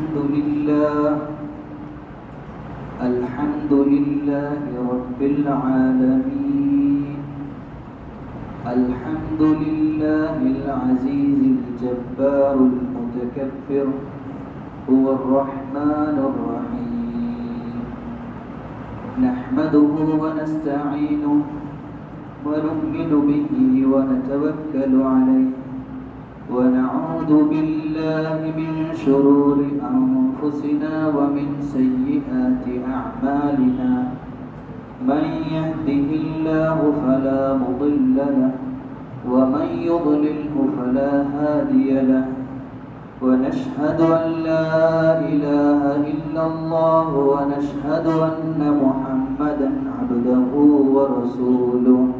الحمد لله الحمد لله رب العالمين الحمد لله العزيز الجبار المتكبر هو الرحمن الرحيم. نحمده ونستعينه ونؤمن به ونتوكل عليه. ونعوذ بالله من شرور أنفسنا ومن سيئات أعمالنا. من يهده الله فلا مضل له ومن يضلله فلا هادي له. ونشهد أن لا إله إلا الله ونشهد أن محمدا عبده ورسوله.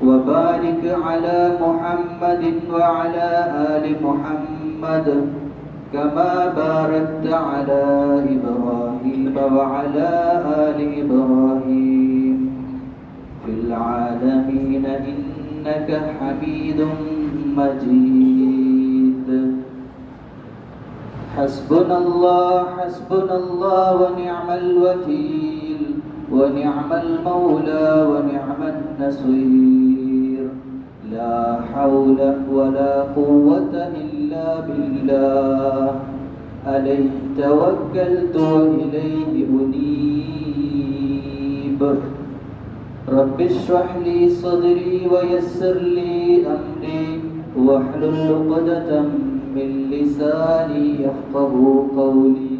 وبارك على محمد وعلى آل محمد كما باركت على إبراهيم وعلى آل إبراهيم في العالمين إنك حميد مجيد. حسبنا الله حسبنا الله ونعم الوكيل ونعم المولى ونعم النصير. لا حول ولا قوة إلا بالله. عليه توكلت وإليه أنيب. رب اشرح لي صدري ويسر لي أمري. واحلل عقدة من لساني يفقه قولي.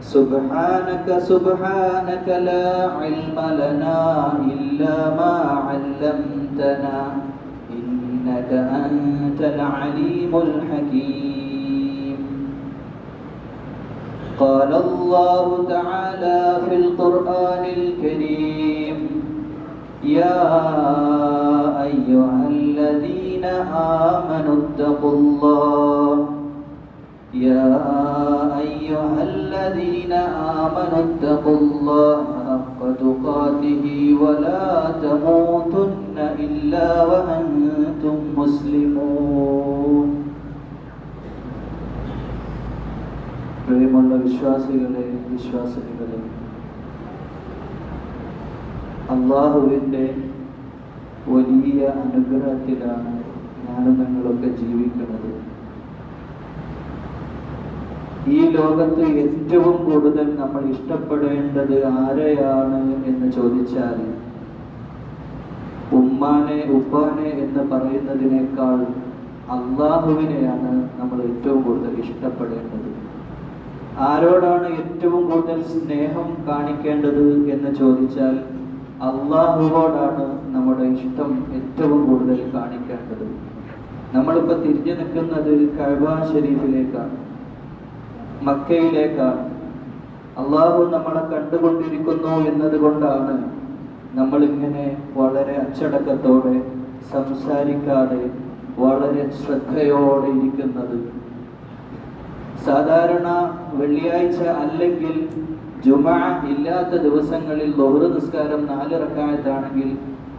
سبحانك سبحانك لا علم لنا إلا ما علمتنا إنك أنت العليم الحكيم. قال الله تعالى في القرآن الكريم يا أيها الذين آمنوا اتقوا الله. يا أيها الذين آمنوا اتقوا الله حق تقاته ولا تموتن إلا وأنتم مسلمون പ്രിയമുള്ള വിശ്വാസികളെ വിശ്വാസികളെ അള്ളാഹുവിൻ്റെ വലിയ അനുഗ്രഹത്തിലാണ് ഞാനും നിങ്ങളൊക്കെ ജീവിക്കുന്നത് ഈ ലോകത്ത് ഏറ്റവും കൂടുതൽ നമ്മൾ ഇഷ്ടപ്പെടേണ്ടത് ആരെയാണ് എന്ന് ചോദിച്ചാൽ ഉമ്മാനെ ഉപ്പാനെ എന്ന് പറയുന്നതിനേക്കാൾ അള്ളാഹുവിനെയാണ് നമ്മൾ ഏറ്റവും കൂടുതൽ ഇഷ്ടപ്പെടേണ്ടത്. ആരോടാണ് ഏറ്റവും കൂടുതൽ സ്നേഹം കാണിക്കേണ്ടത് എന്ന് ചോദിച്ചാൽ അള്ളാഹുവോടാണ് നമ്മുടെ ഇഷ്ടം ഏറ്റവും കൂടുതൽ കാണിക്കേണ്ടത്. നമ്മളിപ്പോൾ തിരിഞ്ഞു നിൽക്കുന്നത് കഴബ ഷെരീഫിലേക്കാണ് മക്കയിലേക്കാണ്. അള്ളാഹു നമ്മളെ കണ്ടുകൊണ്ടിരിക്കുന്നു എന്നതുകൊണ്ടാണ് നമ്മൾ ഇങ്ങനെ വളരെ അച്ചടക്കത്തോടെ സംസാരിക്കാതെ വളരെ ശ്രദ്ധയോടെ ഇരിക്കുന്നത്. സാധാരണ വെള്ളിയാഴ്ച അല്ലെങ്കിൽ ജുമാ ഇല്ലാത്ത ദിവസങ്ങളിൽ ലോഹ്റ് നിസ്കാരം നാല് റക്കായത്താണെങ്കിൽ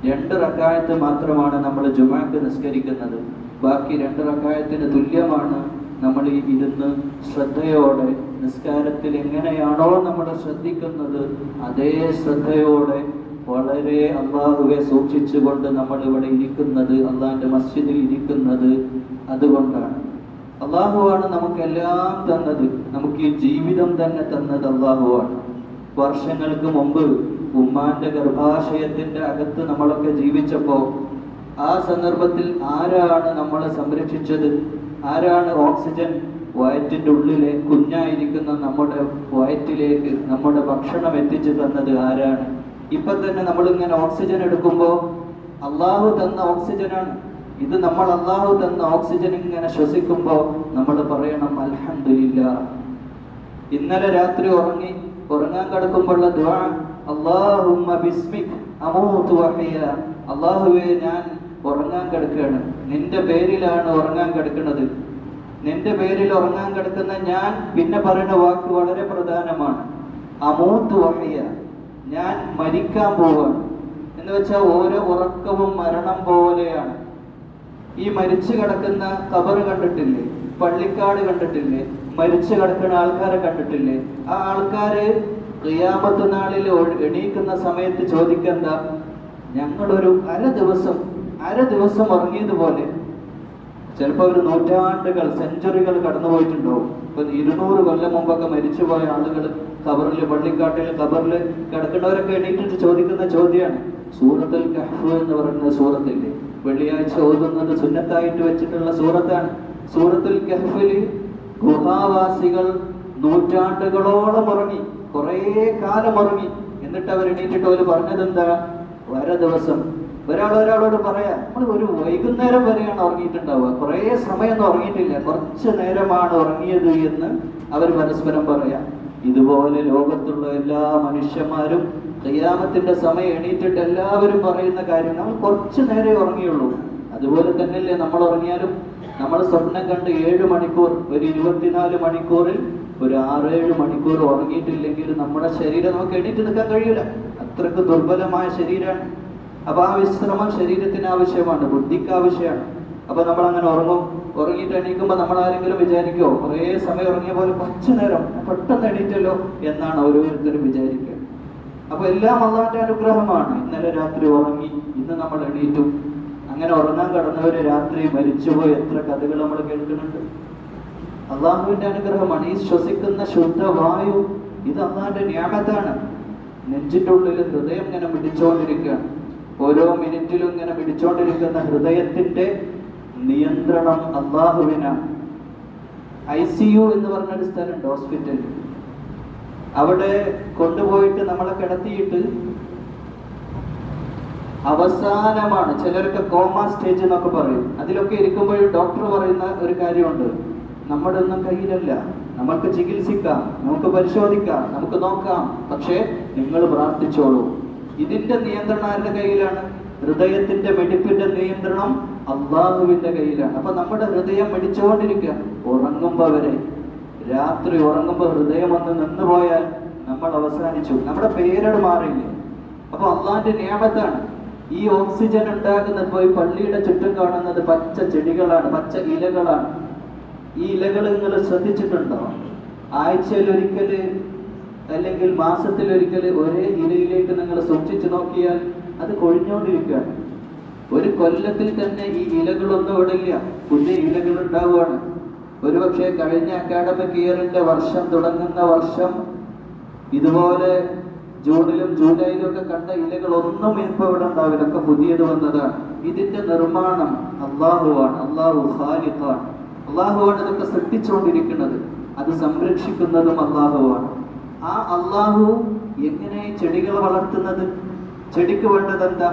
രണ്ട് റക്കായത്ത് മാത്രമാണ് നമ്മൾ ജുമാക്ക് നിസ്കരിക്കുന്നത്. ബാക്കി രണ്ട് റക്കായത്തിന് തുല്യമാണ് നമ്മൾ ഈ ഇരുന്ന് ശ്രദ്ധയോടെ നിസ്കാരത്തിൽ എങ്ങനെയാണോ നമ്മൾ ശ്രദ്ധിക്കുന്നത് അതേ ശ്രദ്ധയോടെ വളരെ അള്ളാഹുവെ സൂക്ഷിച്ചുകൊണ്ട് നമ്മൾ ഇവിടെ ഇരിക്കുന്നത് അള്ളാഹിന്റെ മസ്ജിദിൽ ഇരിക്കുന്നത് അതുകൊണ്ടാണ്. അള്ളാഹുവാണ് നമുക്കെല്ലാം തന്നത്. നമുക്ക് ഈ ജീവിതം തന്നെ തന്നത് അള്ളാഹുവാണ്. വർഷങ്ങൾക്ക് മുമ്പ് ഉമ്മാന്റെ ഗർഭാശയത്തിന്റെ അകത്ത് നമ്മളൊക്കെ ജീവിച്ചപ്പോ ആ സന്ദർഭത്തിൽ ആരാണ് നമ്മളെ സംരക്ഷിച്ചത്? ആരാണ് ഓക്സിജൻ വയറ്റിന്റെ ഉള്ളിലെ കുഞ്ഞായിരിക്കുന്ന നമ്മുടെ വയറ്റിലേക്ക് നമ്മുടെ ഭക്ഷണം എത്തിച്ചു തന്നത്? ആരാണ്? ഇപ്പൊ തന്നെ നമ്മൾ ഇങ്ങനെ ഓക്സിജൻ എടുക്കുമ്പോ അള്ളാഹു തന്ന ഓക്സിജനാണ് ഇത് നമ്മൾ അള്ളാഹു തന്ന ഓക്സിജൻ ഇങ്ങനെ ശ്വസിക്കുമ്പോൾ നമ്മൾ പറയണം അലഹമില്ല ഇന്നലെ രാത്രി ഉറങ്ങി ഉറങ്ങാൻ കിടക്കുമ്പോഴുള്ള അല്ലാഹുവേ ഞാൻ ഉറങ്ങാൻ കിടക്കുകയാണ്. നിന്റെ പേരിലാണ് ഉറങ്ങാൻ കിടക്കുന്നത്. നിന്റെ പേരിൽ ഉറങ്ങാൻ കിടക്കുന്ന ഞാൻ പിന്നെ പറയുന്ന വാക്ക് വളരെ പ്രധാനമാണ്. അമൂത്ത് വഹയ ഞാൻ മരിക്കാൻ പോവാണ് എന്ന് വെച്ചാൽ ഓരോ ഉറക്കവും മരണം പോലെയാണ്. ഈ മരിച്ചു കിടക്കുന്ന കബറ് കണ്ടിട്ടില്ലേ? പള്ളിക്കാട് കണ്ടിട്ടില്ലേ? മരിച്ചു കിടക്കുന്ന ആൾക്കാരെ കണ്ടിട്ടില്ലേ? ആ ആൾക്കാര് ഖിയാമത്ത് നാളിൽ എണീക്കുന്ന സമയത്ത് ചോദിക്കണ്ട ഞങ്ങളൊരു അര ദിവസം അര ദിവസം ഉറങ്ങിയതുപോലെ ചിലപ്പോൾ ഒരു നൂറ്റാണ്ടുകൾ സെഞ്ചുറികൾ കടന്നു പോയിട്ടുണ്ടാവും. ഇപ്പൊ ഇരുന്നൂറ് കൊല്ലം മുമ്പൊക്കെ മരിച്ചുപോയ ആളുകൾ കബറിൽ പള്ളിക്കാട്ടിൽ കബറിൽ കിടക്കുന്നവരൊക്കെ എണീറ്റിട്ട് ചോദിക്കുന്ന ചോദ്യമാണ് സൂറത്തുൽ കഹ്ഫ് എന്ന് പറയുന്ന സൂറത്തില്ലേ? വെള്ളിയാഴ്ച ഓതുന്നത് സുന്നത്തായിട്ട് വെച്ചിട്ടുള്ള സൂറത്താണ്. സൂറത്തുൽ കഹ്ഫിൽ ഗുഹാവാസികൾ നൂറ്റാണ്ടുകളോളം ഉറങ്ങി കുറേ കാലം ഉറങ്ങി. എന്നിട്ട് അവർ എണീറ്റിട്ട് അവർ പറഞ്ഞത് എന്താ വര ദിവസം ഒരാൾ ഒരാളോട് പറയാം നമ്മൾ ഒരു വൈകുന്നേരം വരെയാണ് ഉറങ്ങിയിട്ടുണ്ടാവുക. കുറേ സമയമൊന്നും ഉറങ്ങിയിട്ടില്ല. കുറച്ച് നേരമാണ് ഉറങ്ങിയത് എന്ന് അവർ പരസ്പരം പറയാം. ഇതുപോലെ ലോകത്തുള്ള എല്ലാ മനുഷ്യന്മാരും ഖിയാമത്തിന്റെ സമയം എണീറ്റിട്ട് എല്ലാവരും പറയുന്ന കാര്യം നമ്മൾ കുറച്ച് നേരെ ഉറങ്ങിയുള്ളൂ. അതുപോലെ തന്നെയല്ലേ നമ്മൾ ഉറങ്ങിയാലും. നമ്മൾ സ്വപ്നം കണ്ട് ഏഴ് മണിക്കൂർ ഒരു ഇരുപത്തിനാല് മണിക്കൂറിൽ ഒരു ആറേഴ് മണിക്കൂർ ഉറങ്ങിയിട്ടില്ലെങ്കിൽ നമ്മുടെ ശരീരം നമുക്ക് എണീറ്റ് നിൽക്കാൻ കഴിയില്ല. അത്രയ്ക്ക് ദുർബലമായ ശരീരമാണ് അപ്പൊ ആ വിശ്രമം ശരീരത്തിന് ആവശ്യമാണ് ബുദ്ധിക്ക് ആവശ്യമാണ്. അപ്പൊ നമ്മൾ അങ്ങനെ ഉറങ്ങും. ഉറങ്ങിയിട്ട് എണീക്കുമ്പോൾ നമ്മൾ ആരെങ്കിലും വിചാരിക്കോ കുറേ സമയം ഉറങ്ങിയ പോലെ കുറച്ചു നേരം പെട്ടെന്ന് എണീറ്റല്ലോ എന്നാണ് ഓരോരുത്തരും വിചാരിക്കുക. അപ്പൊ എല്ലാം അള്ളാന്റെ അനുഗ്രഹമാണ്. ഇന്നലെ രാത്രി ഉറങ്ങി ഇന്ന് നമ്മൾ എണീറ്റു. അങ്ങനെ ഉറങ്ങാൻ കടന്നവര് രാത്രി മരിച്ചുപോയി. എത്ര കഥകൾ നമ്മൾ കേൾക്കുന്നുണ്ട്. അള്ളാഹുവിന്റെ അനുഗ്രഹമാണ്. ഈ ശ്വസിക്കുന്ന ശുദ്ധ വായു ഇത് അള്ളാഹിന്റെ ന്യാമത്താണ്. നെഞ്ചിന്റെ ഉള്ളിൽ ഹൃദയം ഇങ്ങനെ മിടിച്ചുകൊണ്ടിരിക്കുകയാണ് ഓരോ മിനിറ്റിലും ഇങ്ങനെ പിടിച്ചോണ്ടിരിക്കുന്ന ഹൃദയത്തിന്റെ നിയന്ത്രണം അള്ളാഹുവിനാണ് ഐ സി യു എന്ന് പറഞ്ഞൊരു സ്ഥലമുണ്ട് ഹോസ്പിറ്റലിൽ അവിടെ കൊണ്ടുപോയിട്ട് നമ്മളെ കിടത്തിയിട്ട് അവസാനമാണ് ചിലരൊക്കെ കോമ സ്റ്റേജ് എന്നൊക്കെ പറയും. അതിലൊക്കെ ഇരിക്കുമ്പോൾ ഡോക്ടർ പറയുന്ന ഒരു കാര്യമുണ്ട്. നമ്മുടെ ഒന്നും കയ്യിലല്ല. നമുക്ക് ചികിത്സിക്കാം നമുക്ക് പരിശോധിക്കാം നമുക്ക് നോക്കാം. പക്ഷേ നിങ്ങൾ പ്രാർത്ഥിച്ചോളൂ. ഇതിന്റെ നിയന്ത്രണം ആരുടെ കയ്യിലാണ്? ഹൃദയത്തിന്റെ വെടിപ്പിന്റെ നിയന്ത്രണം അള്ളാഹുവിന്റെ കയ്യിലാണ്. അപ്പൊ നമ്മുടെ ഹൃദയം വെടിച്ചുകൊണ്ടിരിക്കുക. ഉറങ്ങുമ്പോ വരെ. രാത്രി ഉറങ്ങുമ്പോൾ ഹൃദയം ഒന്ന് നിന്നുപോയാൽ നമ്മൾ അവസാനിച്ചു. നമ്മുടെ പേരട് മാറിയില്ലേ അപ്പൊ അള്ളാന്റെ നിയമത്താണ്. ഈ ഓക്സിജൻ ഉണ്ടാകുന്നത് പോയി പള്ളിയുടെ ചുറ്റും കാണുന്നത് പച്ച ചെടികളാണ് പച്ച ഇലകളാണ്. ഈ ഇലകൾ നിങ്ങൾ ശ്രദ്ധിച്ചിട്ടുണ്ടോ? ആഴ്ചയിൽ ഒരിക്കൽ അല്ലെങ്കിൽ മാസത്തിൽ ഒരിക്കൽ ഒരേ ഇലയിലേക്ക് നിങ്ങൾ സൂക്ഷിച്ചു നോക്കിയാൽ അത് കൊഴിഞ്ഞുകൊണ്ടിരിക്കുകയാണ്. ഒരു കൊല്ലത്തിൽ തന്നെ ഈ ഇലകളൊന്നും ഇടില്ല പുതിയ ഇലകൾ ഉണ്ടാവുകയാണ് ഒരുപക്ഷെ കഴിഞ്ഞ അക്കാഡമിക് ഇയറിന്റെ വർഷം തുടങ്ങുന്ന വർഷം ഇതുപോലെ ജൂണിലും ജൂലൈയിലും ഒക്കെ കണ്ട ഇലകൾ ഒന്നും ഇപ്പൊ ഇവിടെ ഉണ്ടാവില്ല. ഒക്കെ പുതിയത് വന്നതാണ്. ഇതിന്റെ നിർമ്മാണം അള്ളാഹുവാണ്. അള്ളാഹു ഖാലിഖാണ്. അള്ളാഹുവാണ് ഇതൊക്കെ സൃഷ്ടിച്ചുകൊണ്ടിരിക്കുന്നത്. അത് സംരക്ഷിക്കുന്നതും അള്ളാഹുവാണ്. ആ അള്ളാഹു എങ്ങനെ ചെടികൾ വളർത്തുന്നത്? ചെടിക്ക് വേണ്ടത് എന്താ?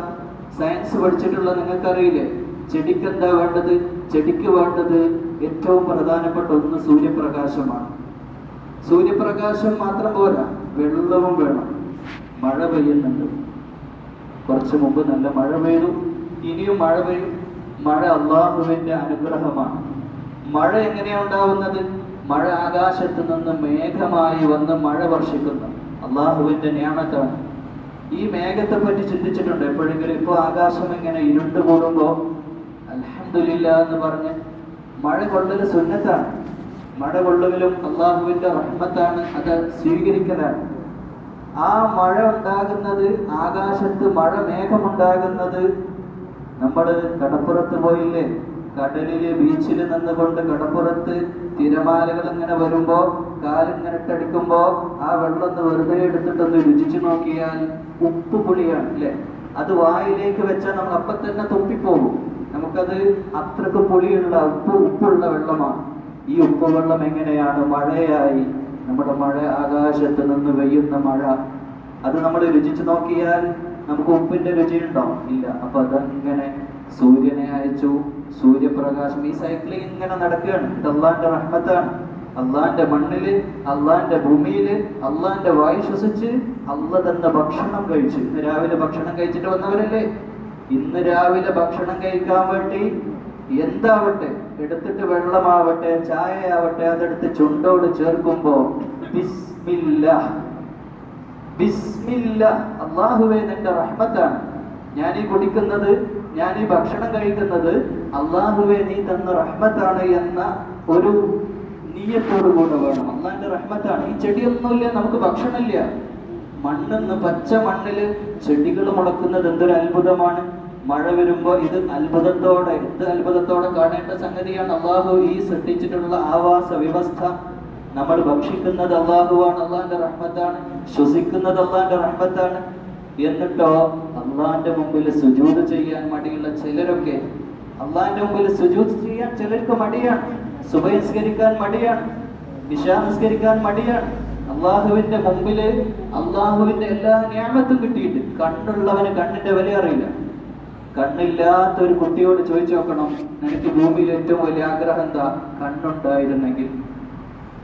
സയൻസ് പഠിച്ചിട്ടുള്ള നിങ്ങൾക്കറിയില്ലേ? ചെടിക്ക് എന്താ വേണ്ടത്? ചെടിക്ക് വേണ്ടത് ഏറ്റവും പ്രധാനപ്പെട്ട ഒന്ന് സൂര്യപ്രകാശമാണ്. സൂര്യപ്രകാശം മാത്രം പോരാ വെള്ളവും വേണം. മഴ പെയ്യുന്നുണ്ട്. കുറച്ചു മുമ്പ് നല്ല മഴ പെയ്തു ഇനിയും മഴ പെയ്യും. മഴ അള്ളാഹുവിന്റെ അനുഗ്രഹമാണ്. മഴ എങ്ങനെയാ ഉണ്ടാവുന്നത്? മഴ ആകാശത്ത് നിന്ന് മേഘമായി വന്ന് മഴ വർഷിക്കുന്നു. അള്ളാഹുവിന്റെ ന്യാമത്താണ് ഈ മേഘത്തെ പറ്റി ചിന്തിച്ചിട്ടുണ്ട്. എപ്പോഴെങ്കിലും ഇപ്പൊ ആകാശം ഇങ്ങനെ ഇരുണ്ട് കൂടുമ്പോ അലഹമില്ല എന്ന് പറഞ്ഞ് മഴ കൊള്ളൽ സുന്നത്താണ്. മഴ കൊള്ളുകലും അള്ളാഹുവിന്റെ റഹ്മത്താണ് അത് സ്വീകരിക്കലാണ് ആ മഴ ഉണ്ടാകുന്നത് ആകാശത്ത് മഴ മേഘമുണ്ടാകുന്നത് നമ്മൾ കടപ്പുറത്ത് പോയില്ലേ? കടലിലെ ബീച്ചിൽ നിന്നുകൊണ്ട് കടപ്പുറത്ത് തിരമാലകൾ ഇങ്ങനെ വരുമ്പോ കാലിങ്ങനെ ഇട്ടടിക്കുമ്പോ ആ വെള്ളം ഒന്ന് വെറുതെ എടുത്തിട്ടൊന്ന് രുചിച്ചു നോക്കിയാൽ ഉപ്പ് പുളിയാണ് അല്ലെ? അത് വായിലേക്ക് വെച്ചാൽ നമ്മൾ അപ്പൊ തന്നെ തുപ്പിപ്പോകും നമുക്കത് അത്രയ്ക്ക് പുളിയുള്ള ഉപ്പ് ഉപ്പുള്ള വെള്ളമാണ്. ഈ ഉപ്പ് വെള്ളം എങ്ങനെയാണ്? മഴയായി. നമ്മുടെ മഴ ആകാശത്ത് നിന്ന് പെയ്യുന്ന മഴ. അത് നമ്മൾ രുചിച്ചു നോക്കിയാൽ നമുക്ക് ഉപ്പിന്റെ രുചിയുണ്ടോ ഇല്ല അപ്പൊ അതങ്ങനെ? സൂര്യനെ അയച്ചു. സൂര്യപ്രകാശം ഈ സൈക്കിളിൽ ഇങ്ങനെ നടക്കുകയാണ്. ഇത് അള്ളാന്റെ റഹ്മത്താണ്. അള്ളാന്റെ മണ്ണിൽ അള്ളാന്റെ ഭൂമിയിൽ അള്ളാന്റെ വായു ശ്വസിച്ച് അള്ള തന്ന ഭക്ഷണം കഴിച്ച്. ഇന്ന് രാവിലെ ഭക്ഷണം കഴിച്ചിട്ട് വന്നവരല്ലേ? ഇന്ന് രാവിലെ ഭക്ഷണം കഴിക്കാൻ വേണ്ടി എന്താവട്ടെ? എടുത്തിട്ട് വെള്ളമാവട്ടെ ചായ ആവട്ടെ അതെടുത്ത് ചുണ്ടോട് ചേർക്കുമ്പോ അള്ളാഹുവേ നിന്റെ റഹ്മത്താണ്. ഞാൻ ഈ കുടിക്കുന്നത് ഞാൻ ഈ ഭക്ഷണം കഴിക്കുന്നത് അള്ളാഹുവെ നീ തന്ന റഹ്മത്താണ് എന്ന ഒരു നീയത്തോടു കൂടെ വേണം. അള്ളാഹിന്റെ റഹ്മത്താണ്. ഈ ചെടിയൊന്നുമില്ല നമുക്ക് ഭക്ഷണമില്ല. മണ്ണെന്ന് പച്ച മണ്ണിൽ ചെടികൾ മുളക്കുന്നത് എന്തൊരു അത്ഭുതമാണ്. മഴ വരുമ്പോ ഇത് അത്ഭുതത്തോടെ ഇത് അത്ഭുതത്തോടെ കാണേണ്ട സംഗതിയാണ് അള്ളാഹു ഈ സൃഷ്ടിച്ചിട്ടുള്ള ആവാസ വ്യവസ്ഥ. നമ്മൾ ഭക്ഷിക്കുന്നത് അള്ളാഹുവാണ് അള്ളാഹിന്റെ റഹ്മത്താണ്. ശ്വസിക്കുന്നത് അള്ളാഹിന്റെ റഹ്മത്താണ്. എന്നിട്ടോ അള്ളാന്റെ മുമ്പിൽ സുജൂത് ചെയ്യാൻ മടിയുള്ള ചിലരൊക്കെ അള്ളാന്റെ മുമ്പിൽ സുജൂത് ചെയ്യാൻ ചിലർക്ക് മടിയാണ് സുഭയസ്കരിക്കാൻ മടിയാണ് വിശാംസ്കരിക്കാൻ മടിയാണ്. അള്ളാഹുവിന്റെ മുമ്പിൽ അള്ളാഹുവിന്റെ എല്ലാ നിയമത്തും കിട്ടിയിട്ട് കണ്ണുള്ളവന് കണ്ണിന്റെ വില അറിയില്ല. കണ്ണില്ലാത്ത ഒരു കുട്ടിയോട് ചോദിച്ചു നോക്കണം നിനക്ക് ഭൂമിയിൽ ഏറ്റവും വലിയ ആഗ്രഹം എന്താ? കണ്ണുണ്ടായിരുന്നെങ്കിൽ.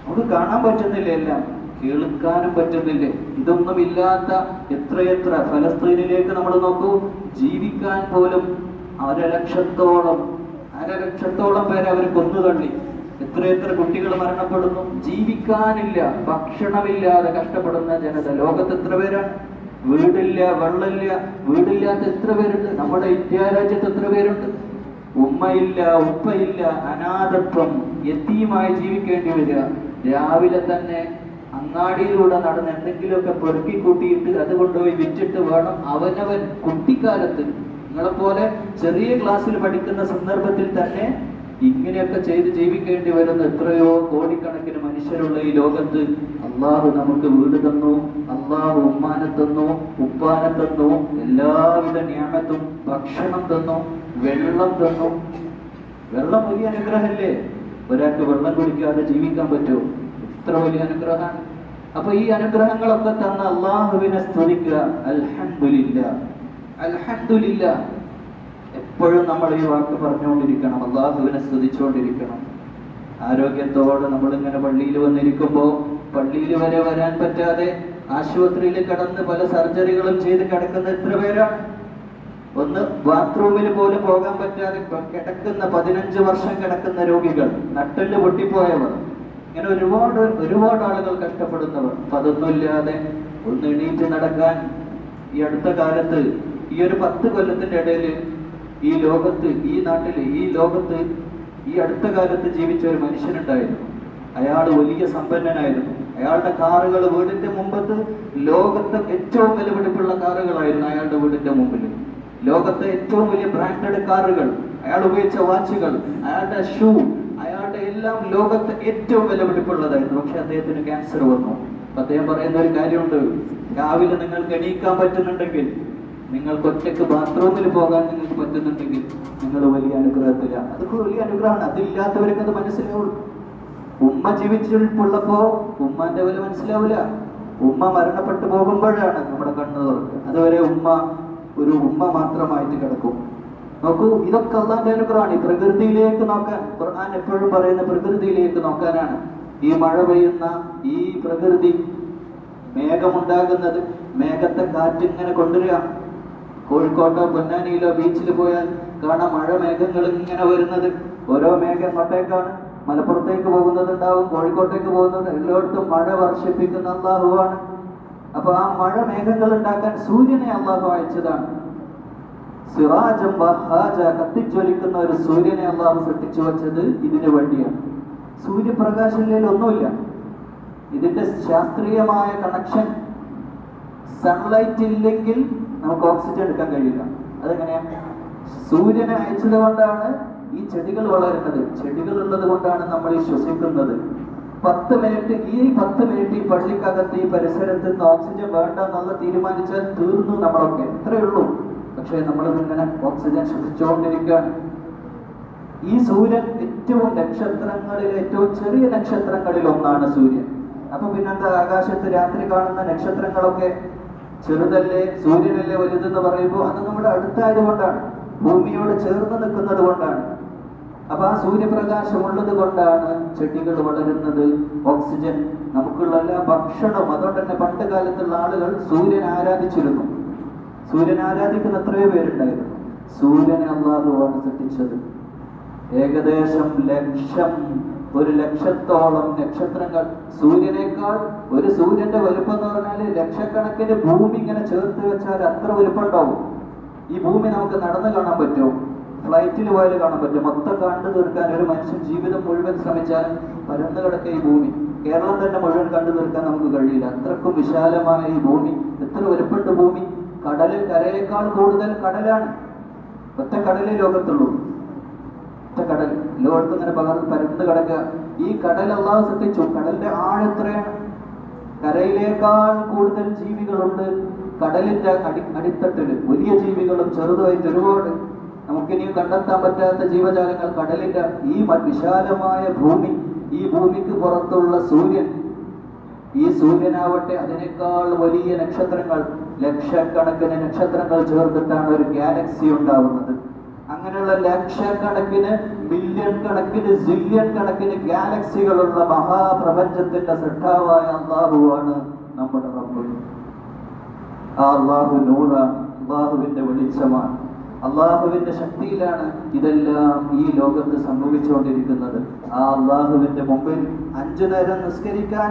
നമുക്ക് കാണാൻ പറ്റുന്നില്ല എല്ലാം. കേൾക്കാനും പറ്റുന്നില്ല. ഇതൊന്നും ഇല്ലാത്ത എത്രയെത്ര ഫലസ്തീനിലേക്ക് നമ്മൾ നോക്കൂ. ജീവിക്കാൻ പോലും അരലക്ഷത്തോളം അരലക്ഷത്തോളം പേരെ അവർ കൊന്നു തള്ളി എത്രയെത്ര കുട്ടികൾ മരണപ്പെടുന്നു. ജീവിക്കാനില്ല ഭക്ഷണമില്ലാതെ കഷ്ടപ്പെടുന്ന ജനത. ലോകത്ത് എത്ര പേരാണ്? വീടില്ല വെള്ളമില്ല. വീടില്ലാത്ത എത്ര പേരുണ്ട്? നമ്മുടെ ഇന്ത്യ രാജ്യത്ത് എത്ര പേരുണ്ട്? ഉമ്മയില്ല ഉപ്പയില്ല അനാഥത്വം എത്തിയുമായി ജീവിക്കേണ്ടി വരിക. രാവിലെ തന്നെ അങ്ങാടിയിലൂടെ നടന്ന് എന്തെങ്കിലുമൊക്കെ പെറുക്കി കൂട്ടിയിട്ട് അത് കൊണ്ടുപോയി വിറ്റിട്ട് വേണം അവനവൻ കുട്ടിക്കാലത്ത് നിങ്ങളെപ്പോലെ ചെറിയ ക്ലാസ്സിൽ പഠിക്കുന്ന സന്ദർഭത്തിൽ തന്നെ ഇങ്ങനെയൊക്കെ ചെയ്ത് ജീവിക്കേണ്ടി വരുന്ന എത്രയോ കോടിക്കണക്കിന് മനുഷ്യരുള്ള ഈ ലോകത്ത് അള്ളാഹു നമുക്ക് വീട് തന്നു അള്ളാഹു ഉമ്മാനെ തന്നു ഉപ്പാനെ തന്നു എല്ലാവിധ ന്യാമത്തും ഭക്ഷണം തന്നു വെള്ളം തന്നു. വെള്ളം വലിയ അനുഗ്രഹമല്ലേ? ഒരാൾക്ക് വെള്ളം കുടിക്കാതെ ജീവിക്കാൻ പറ്റുമോ ഇത്ര വലിയ അനുഗ്രഹമാണ്. അപ്പൊ ഈ അനുഗ്രഹങ്ങളൊക്കെ തന്ന അള്ളാഹുവിനെ സ്തുതിക്കുക. അൽഹദില്ല അൽഹദില്ല എപ്പോഴും നമ്മൾ ഈ വാക്ക് പറഞ്ഞുകൊണ്ടിരിക്കണം. അള്ളാഹുവിനെ സ്തുതിച്ചുകൊണ്ടിരിക്കണം. ആരോഗ്യത്തോടെ നമ്മളിങ്ങനെ പള്ളിയിൽ വന്നിരിക്കുമ്പോൾ പള്ളിയിൽ വരെ വരാൻ പറ്റാതെ ആശുപത്രിയിൽ കിടന്ന് പല സർജറികളും ചെയ്ത് കിടക്കുന്ന എത്ര പേരാണ്? ഒന്ന് ബാത്റൂമിൽ പോലും പോകാൻ പറ്റാതെ കിടക്കുന്ന പതിനഞ്ച് വർഷം കിടക്കുന്ന രോഗികൾ നട്ടൽ പൊട്ടിപ്പോയവർ. ഇങ്ങനെ ഒരുപാട് ഒരുപാട് ആളുകൾ കഷ്ടപ്പെടുന്നവർ. അപ്പൊ അതൊന്നുമില്ലാതെ ഒന്ന് എണീറ്റ് നടക്കാൻ ഈ അടുത്ത കാലത്ത് ഈ ഒരു പത്ത് കൊല്ലത്തിന്റെ ഇടയിൽ ഈ ലോകത്ത് ഈ നാട്ടിൽ ഈ ലോകത്ത് ഈ അടുത്ത കാലത്ത് ജീവിച്ച ഒരു മനുഷ്യനുണ്ടായിരുന്നു. അയാൾ വലിയ സമ്പന്നനായിരുന്നു. അയാളുടെ കാറുകൾ വീടിന്റെ മുമ്പത്ത് ലോകത്തെ ഏറ്റവും വിലപിടിപ്പുള്ള കാറുകളായിരുന്നു അയാളുടെ വീടിന്റെ മുമ്പിൽ. ലോകത്തെ ഏറ്റവും വലിയ ബ്രാൻഡഡ് കാറുകൾ അയാൾ ഉപയോഗിച്ച വാച്ചുകൾ അയാളുടെ ഷൂ എല്ലാം ലോകത്ത് ഏറ്റവും വിലപിടിപ്പുള്ളതായിരുന്നു പക്ഷെ അദ്ദേഹത്തിന് ക്യാൻസർ വന്നു. അദ്ദേഹം പറയുന്ന ഒരു കാര്യമുണ്ട്. രാവിലെ നിങ്ങൾക്ക് എണീക്കാൻ പറ്റുന്നുണ്ടെങ്കിൽ നിങ്ങൾക്ക് ഒറ്റയ്ക്ക് ബാത്റൂമിൽ പോകാൻ നിങ്ങൾക്ക് പറ്റുന്നുണ്ടെങ്കിൽ നിങ്ങൾ വലിയ അനുഗ്രഹത്തിലാണ് അതൊക്കെ വലിയ അനുഗ്രഹമാണ്. അതില്ലാത്തവർക്ക് അത് മനസ്സിലാവുള്ളൂ. ഉമ്മ ജീവിച്ചിട്ടുള്ളപ്പോ ഉമ്മാന്റെ വില മനസ്സിലാവില്ല. ഉമ്മ മരണപ്പെട്ടു പോകുമ്പോഴാണ് നമ്മുടെ കണ്ണു തുറക്കുക. അതുവരെ ഉമ്മ ഒരു ഉമ്മ മാത്രമായിട്ട് കിടക്കും. നോക്കൂ ഇതൊക്കെ അള്ളാന്റെ അനുഗ്രഹമാണ്. ഈ പ്രകൃതിയിലേക്ക് നോക്കാൻ ഖുർആൻ എപ്പോഴും പറയുന്ന പ്രകൃതിയിലേക്ക് നോക്കാനാണ്. ഈ മഴ പെയ്യുന്ന ഈ പ്രകൃതി മേഘമുണ്ടാകുന്നത് മേഘത്തെ കാറ്റ് കാറ്റിങ്ങനെ കൊണ്ടുവരിക. കോഴിക്കോട്ടോ പൊന്നാനിയിലോ ബീച്ചിൽ പോയാൽ കാണാം മഴ മേഘങ്ങൾ ഇങ്ങനെ വരുന്നത്. ഓരോ മേഘം എങ്ങോട്ടേക്കാണ് മലപ്പുറത്തേക്ക് പോകുന്നതുണ്ടാവും കോഴിക്കോട്ടേക്ക് പോകുന്നുണ്ട് എല്ലായിടത്തും മഴ വർഷിപ്പിക്കുന്ന അള്ളാഹുവാണ്. അപ്പൊ ആ മഴ മേഘങ്ങൾ ഉണ്ടാക്കാൻ സൂര്യനെ അള്ളാഹു അയച്ചതാണ്. സിറാജം വഹാജ കത്തിജ്വലിക്കുന്ന ഒരു സൂര്യനെ അള്ളാഹു സൃഷ്ടിച്ചു വെച്ചത് ഇതിനു വേണ്ടിയാണ്. സൂര്യപ്രകാശത്തിൽ ഒന്നുമില്ല ഇതിന്റെ ശാസ്ത്രീയമായ കണക്ഷൻ സൺലൈറ്റ് ഇല്ലെങ്കിൽ നമുക്ക് ഓക്സിജൻ എടുക്കാൻ കഴിയില്ല. അതെങ്ങനെയാ? സൂര്യനെ അയച്ചത് കൊണ്ടാണ് ഈ ചെടികൾ വളരുന്നത്. ചെടികൾ ഉള്ളത് കൊണ്ടാണ് നമ്മൾ ഈ ശ്വസിക്കുന്നത്. പത്ത് മിനിറ്റ് ഈ പത്ത് മിനിറ്റ് ഈ പള്ളിക്കകത്ത് ഈ പരിസരത്ത് നിന്ന് ഓക്സിജൻ വേണ്ട എന്നുള്ള തീരുമാനിച്ചാൽ തീർന്നു നമ്മളൊക്കെ. എത്രയുള്ളൂ പക്ഷേ നമ്മളിതിങ്ങനെ ഓക്സിജൻ ശ്വസിച്ചുകൊണ്ടിരിക്കുകയാണ് ഈ സൂര്യൻ ഏറ്റവും നക്ഷത്രങ്ങളിൽ ഏറ്റവും ചെറിയ നക്ഷത്രങ്ങളിൽ ഒന്നാണ് സൂര്യൻ. അപ്പൊ പിന്നെന്താ ആകാശത്ത് രാത്രി കാണുന്ന നക്ഷത്രങ്ങളൊക്കെ ചെറുതല്ലേ സൂര്യനല്ലേ വലുതെന്ന് പറയുമ്പോൾ അത് നമ്മുടെ അടുത്തായതുകൊണ്ടാണ് ഭൂമിയോട് ചേർന്ന് നിൽക്കുന്നത് കൊണ്ടാണ്. അപ്പൊ ആ സൂര്യപ്രകാശം ഉള്ളത് കൊണ്ടാണ് ചെടികൾ വളരുന്നത് ഓക്സിജൻ നമുക്കുള്ള എല്ലാ ഭക്ഷണവും അതുകൊണ്ട് തന്നെ പണ്ട് കാലത്തുള്ള ആളുകൾ സൂര്യൻ ആരാധിച്ചിരുന്നു. സൂര്യൻ ആരാധിക്കുന്ന എത്രയോ പേരുണ്ടായിരുന്നു. സൂര്യനെ അള്ളാഹുവാണ് സൃഷ്ടിച്ചത് ഏകദേശം ലക്ഷം ഒരു ലക്ഷത്തോളം നക്ഷത്രങ്ങൾ. സൂര്യനേക്കാൾ ഒരു സൂര്യന്റെ വലുപ്പം എന്ന് പറഞ്ഞാൽ ലക്ഷക്കണക്കിന് ഭൂമി ഇങ്ങനെ ചേർത്ത് വെച്ചാൽ അത്ര വലുപ്പം ഉണ്ടാവും ഈ ഭൂമി നമുക്ക് നടന്നു കാണാൻ പറ്റുമോ ഫ്ലൈറ്റിൽ പോയാൽ കാണാൻ പറ്റും. മൊത്തം കണ്ടു തീർക്കാൻ ഒരു മനുഷ്യൻ ജീവിതം മുഴുവൻ ശ്രമിച്ചാൽ പരന്നു കിടക്കുക ഈ ഭൂമി. കേരളം തന്നെ മുഴുവൻ കണ്ടു തീർക്കാൻ നമുക്ക് കഴിയില്ല. അത്രക്കും വിശാലമായ ഈ ഭൂമി. എത്ര വലുപ്പമുണ്ട് ഭൂമി. കടൽ കരയേക്കാൾ കൂടുതൽ കടലാണ്. ഒറ്റ കടലേ ലോകത്തുള്ളൂ. ഒറ്റ കടൽ. ലോകത്ത് ഇങ്ങനെ പകർന്ന് പരന്ന് കിടക്കുക. ഈ കടൽ അള്ളാഹ് സൃഷ്ടിച്ചു. കടലിന്റെ ആഴെത്രയാണ് കരയിലേക്കാൾ കൂടുതൽ ജീവികളുണ്ട്. കടലിന്റെ അടി അടിത്തട്ടിൽ വലിയ ജീവികളും ചെറുതായിട്ട് ഒരുപാട്. നമുക്കിനിയും കണ്ടെത്താൻ പറ്റാത്ത ജീവജാലങ്ങൾ കടലിന്റെ ഈ വിശാലമായ ഭൂമി. ഈ ഭൂമിക്ക് പുറത്തുള്ള സൂര്യൻ. ഈ സൂര്യനാവട്ടെ അതിനേക്കാൾ വലിയ നക്ഷത്രങ്ങൾ ലക്ഷക്കണക്കിന് നക്ഷത്രങ്ങൾ ചേർത്തിട്ടാണ് ഒരു ഗാലക്സി ഉണ്ടാവുന്നത്. അങ്ങനെയുള്ള ലക്ഷക്കണക്കിന് മില്യൺ കണക്കിന് സില്യൺ കണക്കിന് ഗാലക്സികളുള്ള മഹാപ്രപഞ്ചത്തിന്റെ സൃഷ്ടാവായ അള്ളാഹുവാണ് നമ്മുടെ റബ്ബ്. ആ അള്ളാഹു നൂറാണ് അള്ളാഹുവിന്റെ വെളിച്ചമാണ്. അള്ളാഹുവിന്റെ ശക്തിയിലാണ് ഇതെല്ലാം ഈ ലോകത്ത് സംഭവിച്ചുകൊണ്ടിരിക്കുന്നത്. ആ അള്ളാഹുവിന്റെ മുമ്പിൽ അഞ്ചു നേരം നിസ്കരിക്കാൻ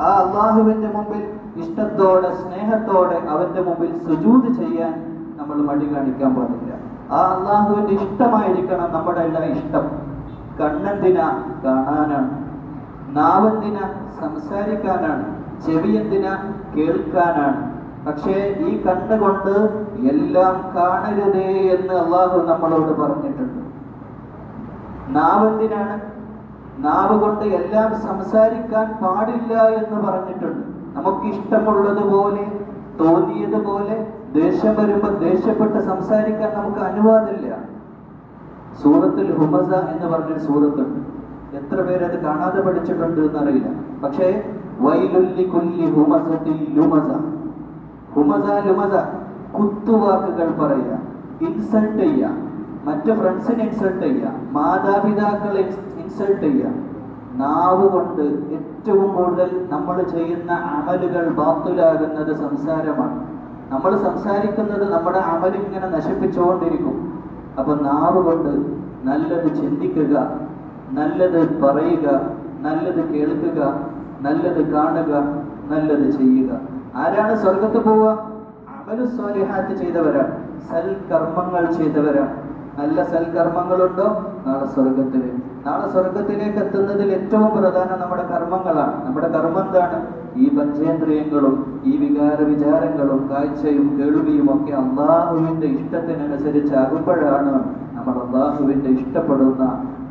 ആ അള്ളാഹുവിന്റെ മുമ്പിൽ ഇഷ്ടത്തോടെ സ്നേഹത്തോടെ അവന്റെ മുമ്പിൽ സുജൂത് ചെയ്യാൻ നമ്മൾ മടി കാണിക്കാൻ പാടില്ല. ആ അള്ളാഹുവിന്റെ ഇഷ്ടമായിരിക്കണം നമ്മുടെ എല്ലാ ഇഷ്ടം. കണ്ണെന്തിന കാണാനാണ്. നാവെന്തിന സംസാരിക്കാനാണ്. ചെവി എന്തിന കേൾക്കാനാണ്. പക്ഷേ ഈ കണ്ണുകൊണ്ട് എല്ലാം കാണരുതേ എന്ന് അള്ളാഹു നമ്മളോട് പറഞ്ഞിട്ടുണ്ട്. നാവെന്തിനാണ് നാവ് കൊണ്ട് എല്ലാം സംസാരിക്കാൻ പാടില്ല എന്ന് പറഞ്ഞിട്ടുണ്ട്. നമുക്ക് ഇഷ്ടമുള്ളതുപോലെ തോന്നിയതുപോലെ ദേഷ്യം വരുമ്പോൾ ദേഷ്യപ്പെട്ട് സംസാരിക്കാൻ നമുക്ക് അനുവാദമില്ല. സൂറത്തിൽ ഹുമസ എന്ന് പറഞ്ഞൊരു സൂറത്തുണ്ട്. എത്ര പേരത് കാണാതെ പഠിച്ചിട്ടുണ്ട് എന്നറിയില്ല. പക്ഷേ വൈലുല്ലി കുല്ലി ഹുമസത്തിൽ ലുമസ. ഹുമസ ലുമസ കുത്തുവാക്കുകൾ പറയുക ഇൻസൾട്ട് ചെയ്യുക മറ്റു ഫ്രണ്ട്സിനെ ഇൻസൾട്ട് ചെയ്യുക മാതാപിതാക്കളെ ഇൻസൾട്ട് ചെയ്യുക നാവ് കൊണ്ട് ഏറ്റവും കൂടുതൽ നമ്മൾ ചെയ്യുന്ന അമലുകൾ ബാത്തുലാകുന്നത് സംസാരമാണ്. നമ്മൾ സംസാരിക്കുന്നത് നമ്മുടെ അമലിങ്ങനെ നശിപ്പിച്ചുകൊണ്ടിരിക്കും. അപ്പൊ നാവ് കൊണ്ട് നല്ലത് ചിന്തിക്കുക നല്ലത് പറയുക നല്ലത് കേൾക്കുക നല്ലത് കാണുക നല്ലത് ചെയ്യുക. ആരാണ് സ്വർഗത്ത് പോവുക? അമലു സ്വാലിഹാത്ത് ചെയ്തവരാണ്. സൽകർമ്മങ്ങൾ ചെയ്തവരാണ്. നല്ല സൽകർമ്മങ്ങളുണ്ടോ? നാളെ സ്വർഗത്തിൽ നാളെ സ്വർഗത്തിലേക്ക് എത്തുന്നതിൽ ഏറ്റവും പ്രധാനം നമ്മുടെ കർമ്മങ്ങളാണ്. നമ്മുടെ കർമ്മം എന്താണ്? ഈ പഞ്ചേന്ദ്രിയങ്ങളും ഈ വികാര വിചാരങ്ങളും കാഴ്ചയും കേൾവിയും ഒക്കെ അള്ളാഹുവിന്റെ ഇഷ്ടത്തിനനുസരിച്ചാകുമ്പോഴാണ് നമ്മൾ അള്ളാഹുവിന്റെ ഇഷ്ടപ്പെടുന്ന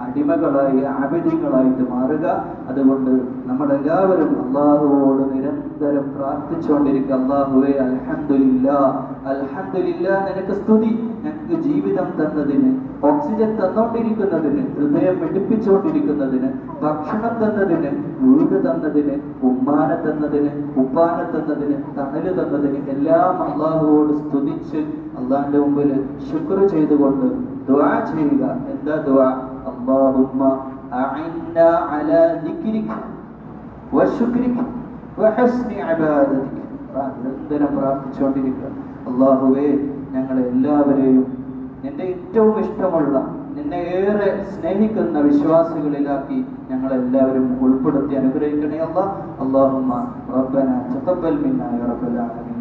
അടിമകളായി ആബിദ്യങ്ങളായിട്ട് മാറുക. അതുകൊണ്ട് നമ്മളെല്ലാവരും അള്ളാഹുവോട് നിരന്തരം നിരന്തരം പ്രാർത്ഥിച്ചുകൊണ്ടിരിക്കുക. അള്ളാഹുവേ അൽഹദില്ല അൽഹദില്ല നിനക്ക് സ്തുതി. ഞങ്ങൾക്ക് ജീവിതം തന്നതിന് ഓക്സിജൻ തന്നോണ്ടിരിക്കുന്നതിന് ഹൃദയം വെടിപ്പിച്ചുകൊണ്ടിരിക്കുന്നതിന് ഭക്ഷണം തന്നതിന് വീട് തന്നതിന് ഉമ്മാന തന്നതിന് ഉപ്പാന തന്നതിന് തണൽ തന്നതിന് എല്ലാം അള്ളാഹുവോട് സ്തുതിച്ച് അള്ളാഹിന്റെ മുമ്പിൽ ശുക്ർ ചെയ്തുകൊണ്ട് ദ്വാ ചെയ്യുക. എന്താ ദ്വാ അള്ളാഹുമ്മ അഇന്ന അല ദിക്രിക വശുക്രിക നിരന്തരം പ്രാർത്ഥിച്ചുകൊണ്ടിരിക്കുക അള്ളാഹുവേ ഞങ്ങൾ എല്ലാവരെയും നിന്റെ ഏറ്റവും ഇഷ്ടമുള്ള നിന്നെ ഏറെ സ്നേഹിക്കുന്ന വിശ്വാസികളിലാക്കി ഞങ്ങളെല്ലാവരും ഉൾപ്പെടുത്തി അനുഗ്രഹിക്കണേ അല്ല അള്ളാഹുമ്മ റബ്ബന തഖബ്ബൽ മിന്നാ യാ റബ്ബൽ ആലമീൻ.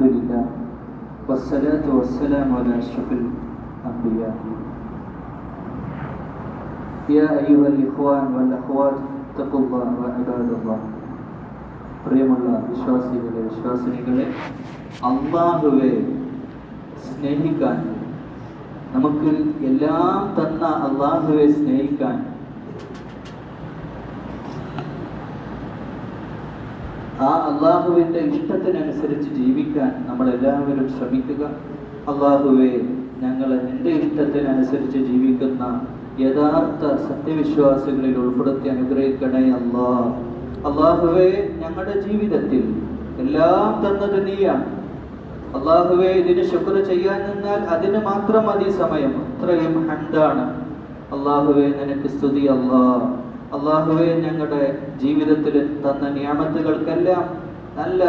الحمد لله والصلاة والسلام على أشرف الأنبياء يا أيها الإخوان والأخوات اتقوا الله وعباد الله പ്രിയമുള്ള വിശ്വാസികളെ വിശ്വാസിനികളെ അള്ളാഹുവെ സ്നേഹിക്കാൻ നമുക്ക് എല്ലാം തന്ന അള്ളാഹുവെ സ്നേഹിക്കാൻ ആ അള്ളാഹുവിന്റെ ഇഷ്ടത്തിനനുസരിച്ച് ജീവിക്കാൻ നമ്മളെല്ലാവരും ശ്രമിക്കുക. അള്ളാഹുവെ ഞങ്ങളെ നിന്റെ ഇഷ്ടത്തിനനുസരിച്ച് ജീവിക്കുന്ന യഥാർത്ഥ സത്യവിശ്വാസികളിൽ ഉൾപ്പെടുത്തി അനുഗ്രഹിക്കണേ അള്ളാ. അള്ളാഹുവെ ഞങ്ങളുടെ ജീവിതത്തിൽ എല്ലാം തന്നത് നീയാണ്. അള്ളാഹുവെ ഇതിന് ശുക്ർ ചെയ്യാൻ നിന്നാൽ അതിന് മാത്രം മതി സമയം. അത്രയും ഹണ്ടാണ്. അള്ളാഹുവെ നിനക്ക് സ്തുതി അല്ലാ അള്ളാഹുവെ ഞങ്ങളുടെ ജീവിതത്തിൽ തന്ന നിയമത്തുകൾക്കെല്ലാം നല്ല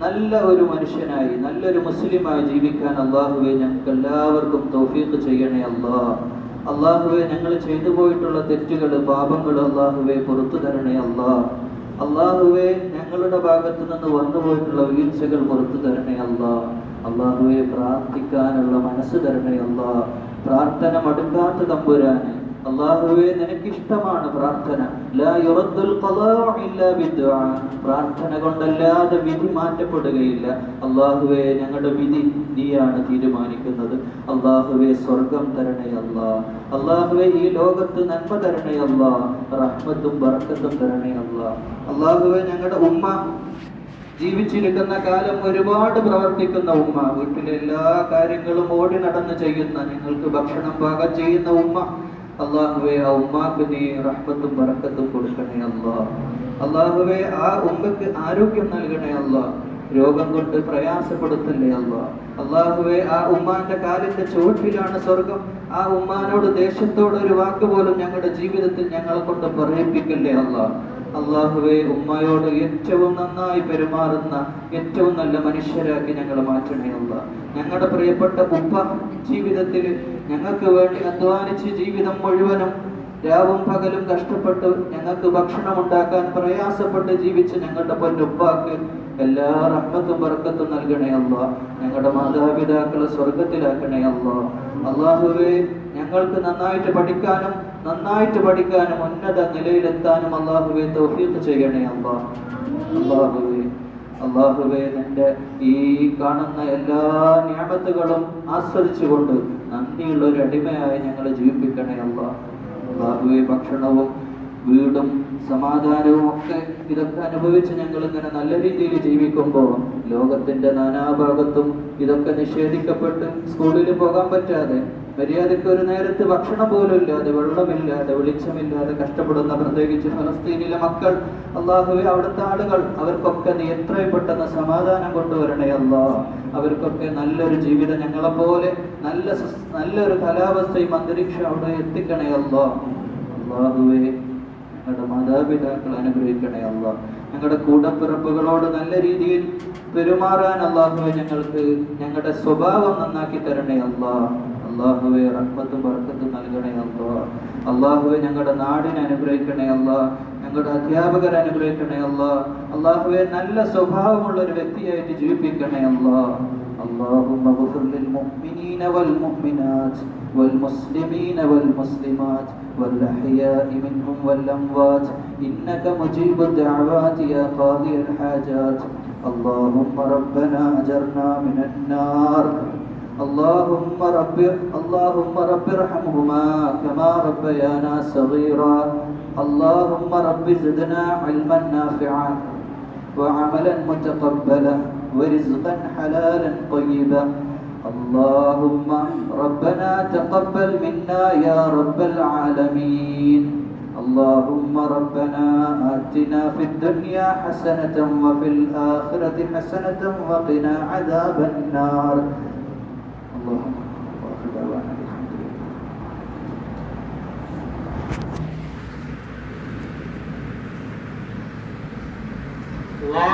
നല്ല ഒരു മനുഷ്യനായി നല്ലൊരു മുസ്ലിമായി ജീവിക്കാൻ അള്ളാഹുവെ ഞങ്ങൾക്ക് എല്ലാവർക്കും തൗഫീഖ് ചെയ്യണേ അല്ലാ അള്ളാഹുവെ ഞങ്ങൾ ചെയ്തു പോയിട്ടുള്ള തെറ്റുകൾ പാപങ്ങൾ അള്ളാഹുവെ പുറത്തു തരണേ അല്ലാ അള്ളാഹുവെ ഞങ്ങളുടെ ഭാഗത്തു നിന്ന് വന്നുപോയിട്ടുള്ള വീഴ്ചകൾ പുറത്തു തരണേ അല്ലാ അള്ളാഹുവെ പ്രാർത്ഥിക്കാനുള്ള മനസ്സ് തരണേ അല്ലാ പ്രാർത്ഥന മടുക്കാത്ത തമ്പുരാന് അള്ളാഹുവെ നിനക്കിഷ്ടമാണ് പ്രാർത്ഥന. പ്രാർത്ഥന കൊണ്ടല്ലാതെ വിധി മാറ്റപ്പെടുകയില്ല. അള്ളാഹുവെ ഞങ്ങളുടെ വിധി നീയാണ് തീരുമാനിക്കുന്നത്. അള്ളാഹുവെ സ്വർഗം തരണേ അല്ലാ. അള്ളാഹുവെ ഈ ലോകത്ത് നന്മ തരണേ അല്ലാ. റഹ്മത്തും ബർക്കത്തും തരണേ അല്ലാ. അള്ളാഹുവെ ഞങ്ങളുടെ ഉമ്മ ജീവിച്ചിരിക്കുന്ന കാലം ഒരുപാട് പ്രവർത്തിക്കുന്ന ഉമ്മ. വീട്ടിലെ എല്ലാ കാര്യങ്ങളും ഓടി നടന്ന് ചെയ്യുന്ന നിങ്ങൾക്ക് ഭക്ഷണം പാകം ചെയ്യുന്ന ഉമ്മ. അള്ളാഹുവെ ആ ഉമ്മാക്കിനെ റഹ്മത്തും വറക്കത്തും കൊടുക്കണേ അല്ലാ അള്ളാഹുവെ ആ ഉമ്മക്ക് ആരോഗ്യം നൽകണേ അല്ലാ രോഗം കൊണ്ട് പ്രയാസപ്പെടുത്തല്ലേ അല്ലാ അള്ളാഹുവെ ആ ഉമ്മാന്റെ കാലിന്റെ ചുവട്ടിലാണ് സ്വർഗം. ആ ഉമ്മാനോട് ദേഷ്യത്തോടെ ഒരു വാക്ക് പോലും ഞങ്ങളുടെ ജീവിതത്തിൽ ഞങ്ങളെ കൊണ്ട് പറയിപ്പിക്കല്ലേ അല്ലാ അള്ളാഹുവെ ഉമ്മയോട് ഏറ്റവും നന്നായി പെരുമാറുന്ന ഏറ്റവും നല്ല മനുഷ്യരാക്കി ഞങ്ങളെ മാറ്റണേ അല്ല ഞങ്ങളുടെ പ്രിയപ്പെട്ട ഉപ്പ ജീവിതത്തിൽ ഞങ്ങൾക്ക് വേണ്ടി അധ്വാനിച്ച് ജീവിതം മുഴുവനും രാവും പകലും കഷ്ടപ്പെട്ട് ഞങ്ങൾക്ക് ഭക്ഷണം ഉണ്ടാക്കാൻ പ്രയാസപ്പെട്ട് ജീവിച്ച് ഞങ്ങളുടെ പൊന്നുപ്പാക്ക് എല്ലാ റഹ്മത്തും ബർക്കത്തും നൽകണേ അല്ല ഞങ്ങളുടെ മാതാപിതാക്കളെ സ്വർഗത്തിലാക്കണേ അല്ല അള്ളാഹുവെ ഞങ്ങൾക്ക് നന്നായിട്ട് പഠിക്കാനും നന്നായിട്ട് പഠിക്കാനും ഉന്നത നിലയിലെത്താനും അള്ളാഹുവെ തൗഫീഖ് ചെയ്യണേ അല്ലാ. അള്ളാഹുവെ അള്ളാഹുവെ നിന്റെ ഈ കാണുന്ന എല്ലാ ഞാമത്തുകളും ആസ്വദിച്ചുകൊണ്ട് നന്ദിയുള്ള ഒരു അടിമയായി ഞങ്ങളെ ജീവിപ്പിക്കണേ അല്ലാ. അള്ളാഹുവെ ഭക്ഷണവും വീടും സമാധാനവും ഒക്കെ ഇതൊക്കെ അനുഭവിച്ച് ഞങ്ങൾ ഇങ്ങനെ നല്ല രീതിയിൽ ജീവിക്കുമ്പോൾ ലോകത്തിന്റെ നാനാഭാഗത്തും ഇതൊക്കെ നിഷേധിക്കപ്പെട്ട് സ്കൂളിൽ പോകാൻ പറ്റാതെ മര്യാദയ്ക്ക് ഒരു നേരത്തെ ഭക്ഷണം പോലും ഇല്ലാതെ വെള്ളമില്ലാതെ വെളിച്ചമില്ലാതെ കഷ്ടപ്പെടുന്ന പ്രത്യേകിച്ച് ഫലസ്തീനിലെ മക്കൾ അള്ളാഹുവെ അവിടുത്തെ ആളുകൾ അവർക്കൊക്കെ നീ എത്രയും പെട്ടെന്ന് സമാധാനം കൊണ്ടുവരണേ അല്ലാ. അവർക്കൊക്കെ നല്ലൊരു ജീവിതം ഞങ്ങളെപ്പോലെ നല്ല നല്ലൊരു കാലാവസ്ഥയും അന്തരീക്ഷം അവിടെ എത്തിക്കണേ അല്ലാ. അള്ളാഹുവെ ഞങ്ങളുടെ മാതാപിതാക്കൾ അനുഗ്രഹിക്കണേ അല്ല. ഞങ്ങളുടെ കൂടപ്പിറപ്പുകളോട് നല്ല രീതിയിൽ പെരുമാറാൻ അള്ളാഹുവെ ഞങ്ങൾക്ക് ഞങ്ങളുടെ സ്വഭാവം നന്നാക്കി തരണേ അല്ല. അള്ളാഹുവെ റഹ്മത്തും ബർക്കത്തും നൽകണേ അല്ല അള്ളാഹുവെ ഞങ്ങളുടെ നാടിനെ അനുഗ്രഹിക്കണേ അല്ല ഞങ്ങളുടെ അധ്യാപകരെ അനുഗ്രഹിക്കണേ അല്ല അള്ളാഹുവെ നല്ല സ്വഭാവമുള്ള ഒരു വ്യക്തിയായിട്ട് ജീവിപ്പിക്കണേ അല്ല اللهم اغفر للمؤمنين والمؤمنات والمسلمين والمسلمات والأحياء منهم والأموات إنك مجيب الدعوات يا قاضي الحاجات اللهم ربنا أجرنا من النار اللهم رب اللهم رب ارحمهما كما ربيانا صغيرا. اللهم رب زدنا علما نافعا وعملا متقبلا ورزقا حلالا طيبا. اللهم ربنا تقبل منا يا رب العالمين. اللهم ربنا آتنا في الدنيا حسنة وفي الآخرة حسنة وقنا عذاب النار. اللهم واخر دعوانا الحمد لله الله